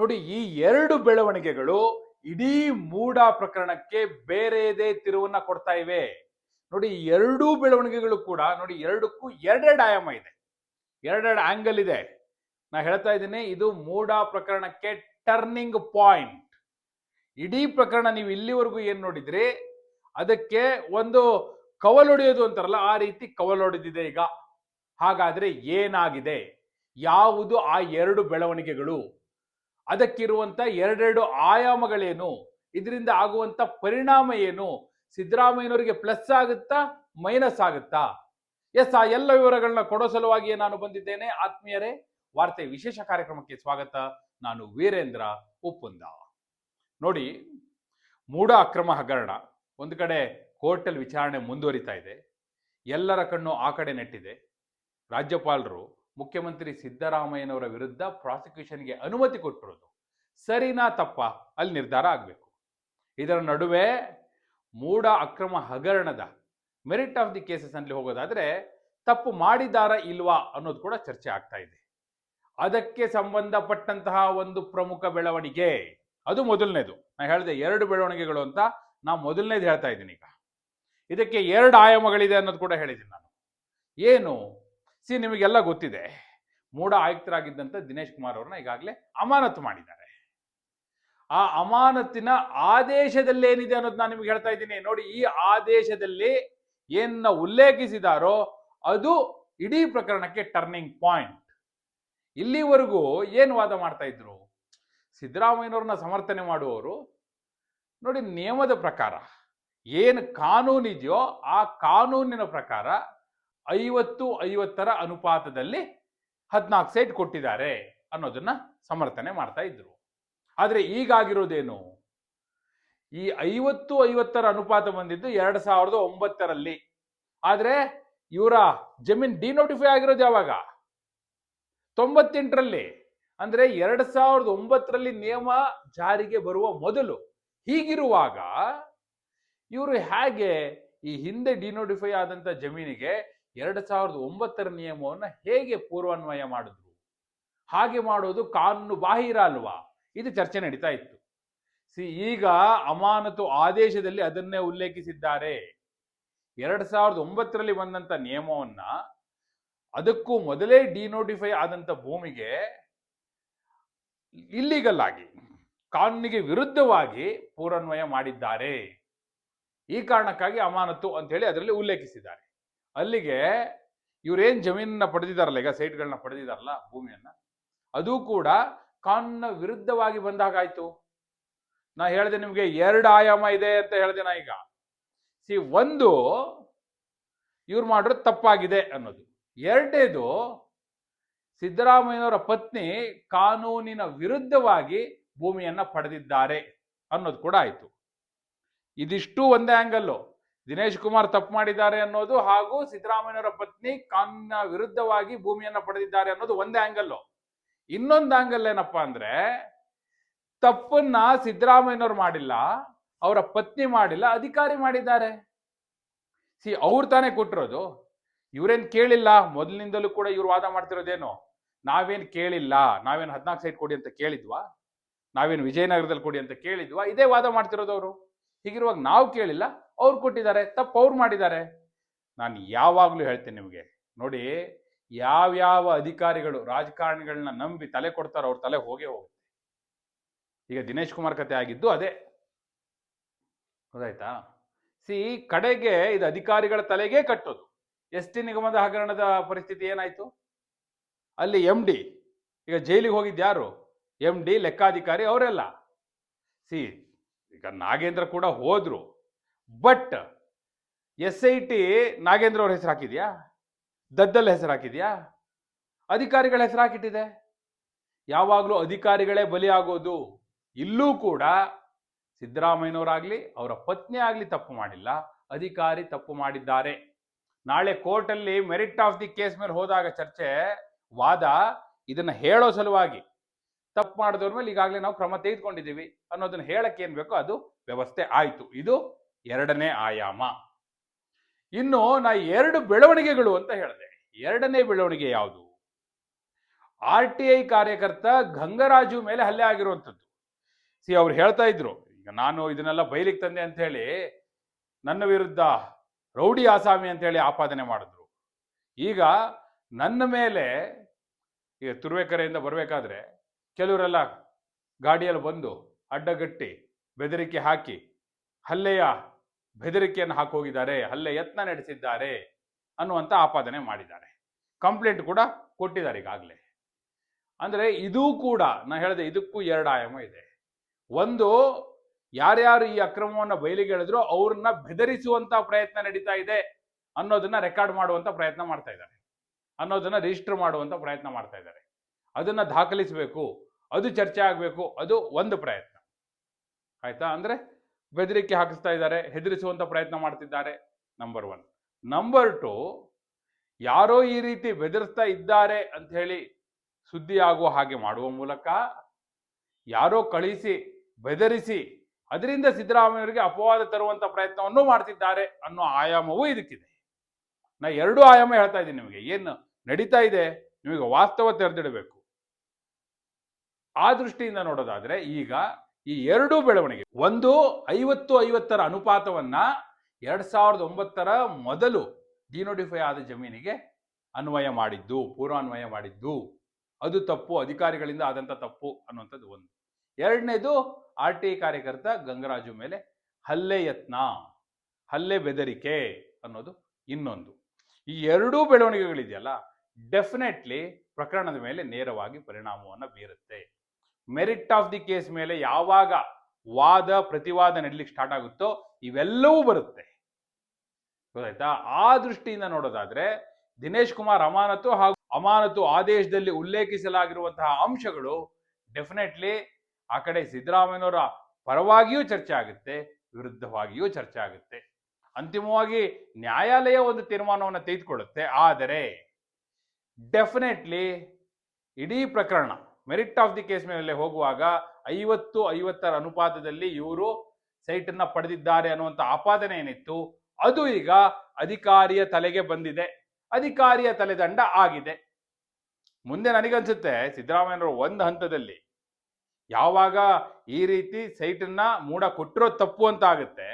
ನೋಡಿ, ಈ ಎರಡು ಬೆಳವಣಿಗೆಗಳು ಇಡೀ ಮೂಡ ಪ್ರಕರಣಕ್ಕೆ ಬೇರೆದೇ ತಿರುವನ್ನ ಕೊಡ್ತಾ ಇವೆ. ನೋಡಿ ಎರಡೂ ಬೆಳವಣಿಗೆಗಳು ಕೂಡ, ನೋಡಿ, ಎರಡಕ್ಕೂ ಎರಡೆರಡು ಆಯಾಮ ಇದೆ. ಎರಡೆರಡು ಆಂಗಲ್ ಇದೆ. ನಾ ಹೇಳ್ತಾ ಇದ್ದೀನಿ, ಇದು ಮೂಡ ಪ್ರಕರಣಕ್ಕೆ ಟರ್ನಿಂಗ್ ಪಾಯಿಂಟ್ ಇಡೀ ಪ್ರಕರಣ ನೀವು ಇಲ್ಲಿವರೆಗೂ ಏನ್ ನೋಡಿದ್ರಿ? ಅದಕ್ಕೆ ಒಂದು ಕವಲೊಡೆಯೋದು ಅಂತಾರಲ್ಲ, ಆ ರೀತಿ ಕವಲೊಡೆದಿದೆ ಈಗ. ಹಾಗಾದ್ರೆ ಏನಾಗಿದೆ? ಯಾವುದು ಆ ಎರಡು ಬೆಳವಣಿಗೆಗಳು? ಅದಕ್ಕಿರುವಂತ ಎರಡೆರಡು ಆಯಾಮಗಳೇನು? ಇದರಿಂದ ಆಗುವಂಥ ಪರಿಣಾಮ ಏನು? ಸಿದ್ದರಾಮಯ್ಯನವರಿಗೆ ಪ್ಲಸ್ ಆಗುತ್ತಾ ಮೈನಸ್ ಆಗುತ್ತಾ? ಎಸ್, ಆ ಎಲ್ಲ ವಿವರಗಳನ್ನ ಕೊಡೋ ಸಲುವಾಗಿಯೇ ನಾನು ಬಂದಿದ್ದೇನೆ. ಆತ್ಮೀಯರೇ, ವಾರ್ತೆ ವಿಶೇಷ ಕಾರ್ಯಕ್ರಮಕ್ಕೆ ಸ್ವಾಗತ. ನಾನು ವೀರೇಂದ್ರ ಉಪ್ಪುಂದ. ನೋಡಿ, ಮೂಢ ಅಕ್ರಮ ಹಗರಣ. ಒಂದು ಕಡೆ ಕೋರ್ಟಲ್ಲಿ ವಿಚಾರಣೆ ಮುಂದುವರಿತಾ ಇದೆ. ಎಲ್ಲರ ಕಣ್ಣು ಆ ಕಡೆ ನೆಟ್ಟಿದೆ. ರಾಜ್ಯಪಾಲರು ಮುಖ್ಯಮಂತ್ರಿ ಸಿದ್ದರಾಮಯ್ಯನವರ ವಿರುದ್ಧ ಪ್ರಾಸಿಕ್ಯೂಷನ್ಗೆ ಅನುಮತಿ ಕೊಟ್ಟಿರೋದು ಸರಿನಾ ತಪ್ಪ? ಅಲ್ಲಿ ನಿರ್ಧಾರ ಆಗಬೇಕು. ಇದರ ನಡುವೆ ಮೂಢ ಅಕ್ರಮ ಹಗರಣದ ಮೆರಿಟ್ ಆಫ್ ದಿ ಕೇಸಸ್ ಅಲ್ಲಿ ಹೋಗೋದಾದ್ರೆ ತಪ್ಪು ಮಾಡಿದಾರ ಇಲ್ವಾ ಅನ್ನೋದು ಕೂಡ ಚರ್ಚೆ ಆಗ್ತಾ ಇದೆ. ಅದಕ್ಕೆ ಸಂಬಂಧಪಟ್ಟಂತಹ ಒಂದು ಪ್ರಮುಖ ಬೆಳವಣಿಗೆ. ಅದು ಮೊದಲನೇದು. ನಾ ಹೇಳಿದೆ ಎರಡು ಬೆಳವಣಿಗೆಗಳು ಅಂತ ನಾ ಮೊದಲನೇದು ಹೇಳ್ತಾ ಇದ್ದೀನಿ ಈಗ. ಇದಕ್ಕೆ ಎರಡು ಆಯಾಮಗಳಿದೆ ಅನ್ನೋದು ಕೂಡ ಹೇಳಿದ್ದೀನಿ ನಾನು. ಏನು? ಸಿ, ನಿಮಗೆಲ್ಲ ಗೊತ್ತಿದೆ. ಮೂಢ ಆಯುಕ್ತರಾಗಿದ್ದಂಥ ದಿನೇಶ್ ಕುಮಾರ್ ಅವ್ರನ್ನ ಈಗಾಗಲೇ ಅಮಾನತು ಮಾಡಿದ್ದಾರೆ. ಆ ಅಮಾನತಿನ ಆದೇಶದಲ್ಲಿ ಏನಿದೆ ಅನ್ನೋದು ನಾನು ನಿಮ್ಗೆ ಹೇಳ್ತಾ ಇದ್ದೀನಿ. ನೋಡಿ, ಈ ಆದೇಶದಲ್ಲಿ ಏನ ಉಲ್ಲೇಖಿಸಿದಾರೋ ಅದು ಇಡೀ ಪ್ರಕರಣಕ್ಕೆ ಟರ್ನಿಂಗ್ ಪಾಯಿಂಟ್ ಇಲ್ಲಿವರೆಗೂ ಏನು ವಾದ ಮಾಡ್ತಾ ಇದ್ರು? ಸಿದ್ದರಾಮಯ್ಯನವ್ರನ್ನ ಸಮರ್ಥನೆ ಮಾಡುವವರು, ನೋಡಿ, ನಿಯಮದ ಪ್ರಕಾರ ಏನು ಕಾನೂನಿದೆಯೋ ಆ ಕಾನೂನಿನ ಪ್ರಕಾರ ಐವತ್ತು ಐವತ್ತರ ಅನುಪಾತದಲ್ಲಿ ಹದಿನಾಲ್ಕು ಸೈಟ್ ಕೊಟ್ಟಿದ್ದಾರೆ ಅನ್ನೋದನ್ನ ಸಮರ್ಥನೆ ಮಾಡ್ತಾ ಇದ್ರು. ಆದರೆ ಈಗಾಗಿರೋದೇನು? ಈ ಐವತ್ತು ಐವತ್ತರ ಅನುಪಾತ ಬಂದಿದ್ದು ಎರಡು ಸಾವಿರದ ಒಂಬತ್ತರಲ್ಲಿ. ಆದರೆ ಇವರ ಜಮೀನ್ ಡಿನೋಟಿಫೈ ಆಗಿರೋದು ಯಾವಾಗ? ತೊಂಬತ್ತೆಂಟರಲ್ಲಿ. ಅಂದ್ರೆ ಎರಡ್ ಸಾವಿರದ ಒಂಬತ್ತರಲ್ಲಿ ನಿಯಮ ಜಾರಿಗೆ ಬರುವ ಮೊದಲು. ಹೀಗಿರುವಾಗ ಇವರು ಹೇಗೆ ಈ ಹಿಂದೆ ಡಿನೋಟಿಫೈ ಆದಂತ ಜಮೀನಿಗೆ ಎರಡ್ ಸಾವಿರದ ಒಂಬತ್ತರ ನಿಯಮವನ್ನು ಹೇಗೆ ಪೂರ್ವಾನ್ವಯ ಮಾಡಿದ್ರು? ಹಾಗೆ ಮಾಡೋದು ಕಾನೂನು ಬಾಹಿರ ಅಲ್ವಾ? ಇದು ಚರ್ಚೆ ನಡೀತಾ ಇತ್ತು. ಸಿ, ಈಗ ಅಮಾನತು ಆದೇಶದಲ್ಲಿ ಅದನ್ನೇ ಉಲ್ಲೇಖಿಸಿದ್ದಾರೆ. ಎರಡ್ ಸಾವಿರದ ಒಂಬತ್ತರಲ್ಲಿ ಬಂದಂತ ನಿಯಮವನ್ನ ಅದಕ್ಕೂ ಮೊದಲೇ ಡಿನೋಟಿಫೈ ಆದಂತ ಭೂಮಿಗೆ ಇಲ್ಲಿಗಲ್ ಆಗಿ, ಕಾನೂನಿಗೆ ವಿರುದ್ಧವಾಗಿ ಪೂರ್ವನ್ವಯ ಮಾಡಿದ್ದಾರೆ. ಈ ಕಾರಣಕ್ಕಾಗಿ ಅಮಾನತು ಅಂತ ಹೇಳಿ ಅದರಲ್ಲಿ ಉಲ್ಲೇಖಿಸಿದ್ದಾರೆ. ಅಲ್ಲಿಗೆ ಇವ್ರೇನ್ ಜಮೀನನ್ನ ಪಡೆದಿದ್ದಾರಲ್ಲ ಈಗ ಸೈಟ್ಗಳನ್ನ ಪಡೆದಿದ್ದಾರಲ್ಲ ಭೂಮಿಯನ್ನ, ಅದು ಕೂಡ ಕಾನೂನಿನ ವಿರುದ್ಧವಾಗಿ ಬಂದಾಗಾಯ್ತು. ನಾ ಹೇಳಿದೆ ನಿಮಗೆ ಎರಡು ಆಯಾಮ ಇದೆ ಅಂತ ಹೇಳಿದೆ ನಾ ಈಗ. ಸಿ, ಒಂದು ಇವ್ರು ಮಾಡಿರೋದು ತಪ್ಪಾಗಿದೆ ಅನ್ನೋದು. ಎರಡನೇದು ಸಿದ್ದರಾಮಯ್ಯನವರ ಪತ್ನಿ ಕಾನೂನಿನ ವಿರುದ್ಧವಾಗಿ ಭೂಮಿಯನ್ನ ಪಡೆದಿದ್ದಾರೆ ಅನ್ನೋದು ಕೂಡ ಆಯ್ತು. ಇದಿಷ್ಟು ಒಂದೇ ಆಂಗಲ್ಲು ದಿನೇಶ್ ಕುಮಾರ್ ತಪ್ಪು ಮಾಡಿದ್ದಾರೆ ಅನ್ನೋದು ಹಾಗೂ ಸಿದ್ದರಾಮಯ್ಯನವರ ಪತ್ನಿ ಕಾನೂನಿನ ವಿರುದ್ಧವಾಗಿ ಭೂಮಿಯನ್ನು ಪಡೆದಿದ್ದಾರೆ ಅನ್ನೋದು ಒಂದೇ ಆಂಗಲ್ ಇನ್ನೊಂದು ಆಂಗಲ್ ಏನಪ್ಪಾ ಅಂದ್ರೆ, ತಪ್ಪನ್ನ ಸಿದ್ದರಾಮಯ್ಯನವ್ರು ಮಾಡಿಲ್ಲ, ಅವರ ಪತ್ನಿ ಮಾಡಿಲ್ಲ, ಅಧಿಕಾರಿ ಮಾಡಿದ್ದಾರೆ. ಸಿ, ಅವ್ರು ತಾನೇ ಕೊಟ್ಟಿರೋದು. ಇವ್ರೇನ್ ಕೇಳಿಲ್ಲ? ಮೊದಲಿನಿಂದಲೂ ಕೂಡ ಇವ್ರು ವಾದ ಮಾಡ್ತಿರೋದೇನು? ನಾವೇನ್ ಕೇಳಿಲ್ಲ? ನಾವೇನ್ ಹದಿನಾಲ್ಕು ಸೈಟ್ ಕೊಡಿ ಅಂತ ಕೇಳಿದ್ವಾ? ನಾವೇನು ವಿಜಯನಗರದಲ್ಲಿ ಕೊಡಿ ಅಂತ ಕೇಳಿದ್ವಾ? ಇದೇ ವಾದ ಮಾಡ್ತಿರೋದು ಅವರು. ಹೀಗಿರುವಾಗ ನಾವು ಕೇಳಿಲ್ಲ, ಅವ್ರು ಕೊಟ್ಟಿದ್ದಾರೆ, ತಪ್ಪು ಅವ್ರು ಮಾಡಿದ್ದಾರೆ. ನಾನು ಯಾವಾಗಲೂ ಹೇಳ್ತೇನೆ ನಿಮಗೆ, ನೋಡಿ ಯಾವ್ಯಾವ ಅಧಿಕಾರಿಗಳು ರಾಜಕಾರಣಿಗಳನ್ನ ನಂಬಿ ತಲೆ ಕೊಡ್ತಾರೋ ಅವ್ರ ತಲೆ ಹೋಗೇ ಹೋಗುತ್ತೆ. ಈಗ ದಿನೇಶ್ ಕುಮಾರ್ ಕತೆ ಆಗಿದ್ದು ಅದೇ. ಗೊತ್ತಾಯ್ತಾ? ಸಿ, ಕಡೆಗೆ ಇದು ಅಧಿಕಾರಿಗಳ ತಲೆಗೆ ಕಟ್ಟೋದು. ಎಸ್ ಟಿ ನಿಗಮದ ಹಗರಣದ ಪರಿಸ್ಥಿತಿ ಏನಾಯ್ತು? ಅಲ್ಲಿ ಎಂ ಡಿ, ಈಗ ಜೈಲಿಗೆ ಹೋಗಿದ್ದು ಯಾರು? ಎಂ ಡಿ ಲೆಕ್ಕಾಧಿಕಾರಿ ಅವರೆಲ್ಲ. ಸಿ ಈಗ ನಾಗೇಂದ್ರ ಕೂಡ ಹೋದ್ರು. But S I T Nagendra ಅವ್ರ ಹೆಸರು ಹಾಕಿದ್ಯಾ? ದದ್ದಲ್ ಹೆಸರು ಹಾಕಿದ್ಯಾ? ಅಧಿಕಾರಿಗಳ ಹೆಸರು ಹಾಕಿಟ್ಟಿದೆ. ಯಾವಾಗಲೂ ಅಧಿಕಾರಿಗಳೇ ಬಲಿಯಾಗೋದು. ಇಲ್ಲೂ ಕೂಡ ಸಿದ್ದರಾಮಯ್ಯನವರಾಗ್ಲಿ, ಅವರ ಪತ್ನಿ ಆಗಲಿ ತಪ್ಪು ಮಾಡಿಲ್ಲ. ಅಧಿಕಾರಿ ತಪ್ಪು ಮಾಡಿದ್ದಾರೆ. ನಾಳೆ ಕೋರ್ಟಲ್ಲಿ ಮೆರಿಟ್ ಆಫ್ ದಿ ಕೇಸ್ ಮೇಲೆ ಹೋದಾಗ ಚರ್ಚೆ ವಾದ ಇದನ್ನ ಹೇಳೋ ಸಲುವಾಗಿ ತಪ್ಪು ಮಾಡಿದವ್ರ ಮೇಲೆ ಈಗಾಗಲೇ ನಾವು ಕ್ರಮ ತೆಗೆದುಕೊಂಡಿದ್ದೀವಿ ಅನ್ನೋದನ್ನ ಹೇಳಕ್ಕೆ ಏನ್ ಬೇಕೋ ಅದು ವ್ಯವಸ್ಥೆ ಆಯ್ತು. ಇದು ಎರಡನೇ ಆಯಾಮ. ಇನ್ನು ನಾ ಎರಡು ಬೆಳವಣಿಗೆಗಳು ಅಂತ ಹೇಳಿದೆ. ಎರಡನೇ ಬೆಳವಣಿಗೆ ಯಾವುದು? ಆರ್ ಟಿ ಐ ಕಾರ್ಯಕರ್ತ ಗಂಗರಾಜು ಮೇಲೆ ಹಲ್ಲೆ ಆಗಿರುವಂಥದ್ದು. ಸಿ, ಅವ್ರು ಹೇಳ್ತಾ ಇದ್ರು, ಈಗ ನಾನು ಇದನ್ನೆಲ್ಲ ಬಯಲಿಗೆ ತಂದೆ ಅಂತ ಹೇಳಿ ನನ್ನ ವಿರುದ್ಧ ರೌಡಿ ಆಸಾಮಿ ಅಂತ ಹೇಳಿ ಆಪಾದನೆ ಮಾಡಿದ್ರು. ಈಗ ನನ್ನ ಮೇಲೆ ಈಗ ತುರುವೇಕೆರೆಯಿಂದ ಬರಬೇಕಾದ್ರೆ ಕೆಲವರೆಲ್ಲ ಗಾಡಿಯಲ್ಲಿ ಬಂದು ಅಡ್ಡಗಟ್ಟಿ ಬೆದರಿಕೆ ಹಾಕಿ, ಹಲ್ಲೆಯ ಬೆದರಿಕೆಯನ್ನು ಹಾಕೋಗಿದ್ದಾರೆ, ಹಲ್ಲೆ ಯತ್ನ ನಡೆಸಿದ್ದಾರೆ ಅನ್ನುವಂಥ ಆಪಾದನೆ ಮಾಡಿದ್ದಾರೆ. ಕಂಪ್ಲೇಂಟ್ ಕೂಡ ಕೊಟ್ಟಿದ್ದಾರೆ ಈಗಾಗಲೇ. ಅಂದರೆ ಇದೂ ಕೂಡ ನಾ ಹೇಳಿದೆ ಇದಕ್ಕೂ ಎರಡು ಆಯಾಮ ಇದೆ. ಒಂದು, ಯಾರ್ಯಾರು ಈ ಅಕ್ರಮವನ್ನು ಬಯಲಿಗೆ ಎಳೆದ್ರೋ ಅವ್ರನ್ನ ಬೆದರಿಸುವಂತ ಪ್ರಯತ್ನ ನಡೀತಾ ಇದೆ ಅನ್ನೋದನ್ನ ರೆಕಾರ್ಡ್ ಮಾಡುವಂತ ಪ್ರಯತ್ನ ಮಾಡ್ತಾ ಇದ್ದಾರೆ. ಅನ್ನೋದನ್ನ ರಿಜಿಸ್ಟರ್ ಮಾಡುವಂತ ಪ್ರಯತ್ನ ಮಾಡ್ತಾ ಇದ್ದಾರೆ. ಅದನ್ನ ದಾಖಲಿಸಬೇಕು, ಅದು ಚರ್ಚೆ ಆಗಬೇಕು, ಅದು ಒಂದು ಪ್ರಯತ್ನ. ಆಯ್ತಾ? ಅಂದರೆ ಬೆದರಿಕೆ ಹಾಕಿಸ್ತಾ ಇದ್ದಾರೆ ಹೆದರಿಸುವಂಥ ಪ್ರಯತ್ನ ಮಾಡ್ತಿದ್ದಾರೆ ನಂಬರ್ ಒನ್ ನಂಬರ್ ಟು ಯಾರೋ ಈ ರೀತಿ ಬೆದರಿಸ್ತಾ ಇದ್ದಾರೆ ಅಂತ ಹೇಳಿ ಸುದ್ದಿ ಆಗುವ ಹಾಗೆ ಮಾಡುವ ಮೂಲಕ ಯಾರೋ ಕಳಿಸಿ, ಬೆದರಿಸಿ, ಅದರಿಂದ ಸಿದ್ದರಾಮಯ್ಯವರಿಗೆ ಅಪವಾದ ತರುವಂಥ ಪ್ರಯತ್ನವನ್ನು ಮಾಡ್ತಿದ್ದಾರೆ ಅನ್ನೋ ಆಯಾಮವೂ ಇದಕ್ಕಿದೆ. ನಾ ಎರಡು ಆಯಾಮ ಹೇಳ್ತಾ ಇದ್ದೀನಿ ನಿಮಗೆ. ಏನು ನಡೀತಾ ಇದೆ? ನಿಮಗೆ ವಾಸ್ತವ ತೆರೆದಿಡಬೇಕು. ಆ ದೃಷ್ಟಿಯಿಂದ ನೋಡೋದಾದ್ರೆ ಈಗ ಈ ಎರಡೂ ಬೆಳವಣಿಗೆ, ಒಂದು ಐವತ್ತು ಐವತ್ತರ ಅನುಪಾತವನ್ನ ಎರಡ್ ಸಾವಿರದ ಒಂಬತ್ತರ ಮೊದಲು ಡಿನೋಟಿಫೈ ಆದ ಜಮೀನಿಗೆ ಅನ್ವಯ ಮಾಡಿದ್ದು, ಪೂರ್ವಾನ್ವಯ ಮಾಡಿದ್ದು. ಅದು ತಪ್ಪು, ಅಧಿಕಾರಿಗಳಿಂದ ಆದಂತ ತಪ್ಪು ಅನ್ನುವಂಥದ್ದು ಒಂದು. ಎರಡನೇದು ಆರ್ ಟಿ ಕಾರ್ಯಕರ್ತ ಗಂಗರಾಜು ಮೇಲೆ ಹಲ್ಲೆ ಯತ್ನ, ಹಲ್ಲೆ ಬೆದರಿಕೆ ಅನ್ನೋದು ಇನ್ನೊಂದು. ಈ ಎರಡೂ ಬೆಳವಣಿಗೆಗಳಿದೆಯಲ್ಲ, ಡೆಫಿನೆಟ್ಲಿ ಪ್ರಕರಣದ ಮೇಲೆ ನೇರವಾಗಿ ಪರಿಣಾಮವನ್ನು ಬೀರುತ್ತೆ. ಮೆರಿಟ್ ಆಫ್ ದಿ ಕೇಸ್ ಮೇಲೆ ಯಾವಾಗ ವಾದ, ಪ್ರತಿವಾದ ನಡೀಲಿಕ್ಕೆ ಸ್ಟಾರ್ಟ್ ಆಗುತ್ತೋ ಇವೆಲ್ಲವೂ ಬರುತ್ತೆ. ಗೊತ್ತಾಯ್ತಾ? ಆ ದೃಷ್ಟಿಯಿಂದ ನೋಡೋದಾದ್ರೆ ದಿನೇಶ್ ಕುಮಾರ್ ಅಮಾನತು ಹಾಗೂ ಅಮಾನತು ಆದೇಶದಲ್ಲಿ ಉಲ್ಲೇಖಿಸಲಾಗಿರುವಂತಹ ಅಂಶಗಳು ಡೆಫಿನೆಟ್ಲಿ ಆ ಕಡೆ ಸಿದ್ದರಾಮಯ್ಯನವರ ಪರವಾಗಿಯೂ ಚರ್ಚೆ ಆಗುತ್ತೆ, ವಿರುದ್ಧವಾಗಿಯೂ ಚರ್ಚೆ ಆಗುತ್ತೆ. ಅಂತಿಮವಾಗಿ ನ್ಯಾಯಾಲಯ ಒಂದು ತೀರ್ಮಾನವನ್ನು ತೆಗೆದುಕೊಳ್ಳುತ್ತೆ, ಆದರೆ ಡೆಫಿನೆಟ್ಲಿ ಇಡೀ ಪ್ರಕರಣ ಮೆರಿಟ್ ಆಫ್ ದಿ ಕೇಸ್ ಮೇಲೆ ಹೋಗುವಾಗ ಐವತ್ತು, ಐವತ್ತರ ಅನುಪಾತದಲ್ಲಿ ಇವರು ಸೈಟನ್ನ ಪಡೆದಿದ್ದಾರೆ ಅನ್ನುವಂಥ ಆಪಾದನೆ ಏನಿತ್ತು, ಅದು ಈಗ ಅಧಿಕಾರಿಯ ತಲೆಗೆ ಬಂದಿದೆ. ಅಧಿಕಾರಿಯ ತಲೆದಂಡ ಆಗಿದೆ. ಮುಂದೆ ನನಗನ್ಸುತ್ತೆ, ಸಿದ್ದರಾಮಯ್ಯನವರು ಒಂದು ಹಂತದಲ್ಲಿ ಯಾವಾಗ ಈ ರೀತಿ ಸೈಟನ್ನ ಮೂಡ ಕೊಟ್ಟಿರೋ ತಪ್ಪು ಅಂತ ಆಗುತ್ತೆ,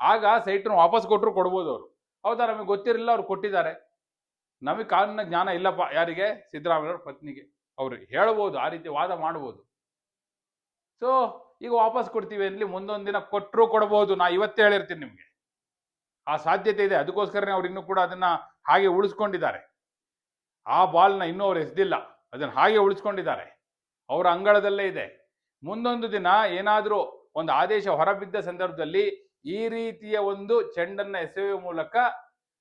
ಆಗ ಸೈಟನ್ನು ವಾಪಸ್ ಕೊಟ್ಟರು ಕೊಡ್ಬೋದು ಅವರು. ಹೌದಾ, ನಮಗೆ ಗೊತ್ತಿರಲಿಲ್ಲ, ಅವ್ರು ಕೊಟ್ಟಿದ್ದಾರೆ. ನಮಗೆ ಕಾನೂನಿನ ಜ್ಞಾನ ಇಲ್ಲಪ್ಪ ಯಾರಿಗೆ? ಸಿದ್ದರಾಮಯ್ಯವ್ರ ಪತ್ನಿಗೆ. ಅವ್ರು ಹೇಳ್ಬೋದು ಆ ರೀತಿ ವಾದ ಮಾಡ್ಬೋದು ಸೊ ಈಗ ವಾಪಸ್ ಕೊಡ್ತೀವಿ ಅಂದ್ಲಿ ಮುಂದೊಂದು ದಿನ ಕೊಟ್ಟರು ಕೊಡ್ಬೋದು, ನಾ ಇವತ್ತೇ ಹೇಳಿರ್ತೀನಿ ನಿಮಗೆ. ಆ ಸಾಧ್ಯತೆ ಇದೆ ಅದಕ್ಕೋಸ್ಕರನೇ ಅವ್ರು ಇನ್ನೂ ಕೂಡ ಅದನ್ನ ಹಾಗೆ ಉಳಿಸ್ಕೊಂಡಿದ್ದಾರೆ. ಆ ಬಾಲ್ನ ಇನ್ನೂ ಅವ್ರು ಎಸ್ದಿಲ್ಲ, ಅದನ್ನ ಹಾಗೆ ಉಳಿಸ್ಕೊಂಡಿದ್ದಾರೆ. ಅವರ ಅಂಗಳದಲ್ಲೇ ಇದೆ. ಮುಂದೊಂದು ದಿನ ಏನಾದರೂ ಒಂದು ಆದೇಶ ಹೊರಬಿದ್ದ ಸಂದರ್ಭದಲ್ಲಿ ಈ ರೀತಿಯ ಒಂದು ಚೆಂಡನ್ನ ಎಸೆಯುವ ಮೂಲಕ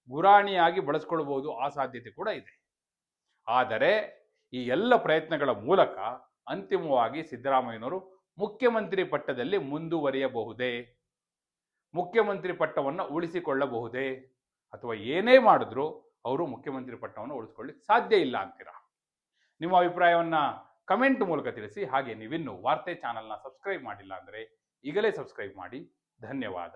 ಗುರಾಣಿಯಾಗಿ ಬಳಸ್ಕೊಳ್ಬಹುದು ಆ ಸಾಧ್ಯತೆ ಕೂಡ ಇದೆ. ಆದರೆ ಈ ಎಲ್ಲ ಪ್ರಯತ್ನಗಳ ಮೂಲಕ ಅಂತಿಮವಾಗಿ ಸಿದ್ದರಾಮಯ್ಯನವರು ಮುಖ್ಯಮಂತ್ರಿ ಪಟ್ಟದಲ್ಲಿ ಮುಂದುವರಿಯಬಹುದೇ? ಮುಖ್ಯಮಂತ್ರಿ ಪಟ್ಟವನ್ನು ಉಳಿಸಿಕೊಳ್ಳಬಹುದೇ? ಅಥವಾ ಏನೇ ಮಾಡಿದ್ರು ಅವರು ಮುಖ್ಯಮಂತ್ರಿ ಪಟ್ಟವನ್ನು ಉಳಿಸ್ಕೊಳ್ಳಿಕ್ಕೆ ಸಾಧ್ಯ ಇಲ್ಲ ಅಂತೀರಾ? ನಿಮ್ಮ ಅಭಿಪ್ರಾಯವನ್ನ ಕಮೆಂಟ್ ಮೂಲಕ ತಿಳಿಸಿ. ಹಾಗೆ ನೀವಿನ್ನು ವಾರ್ತೆ ಚಾನಲ್ನ ಸಬ್ಸ್ಕ್ರೈಬ್ ಮಾಡಿಲ್ಲ ಅಂದರೆ ಈಗಲೇ ಸಬ್ಸ್ಕ್ರೈಬ್ ಮಾಡಿ. ಧನ್ಯವಾದ.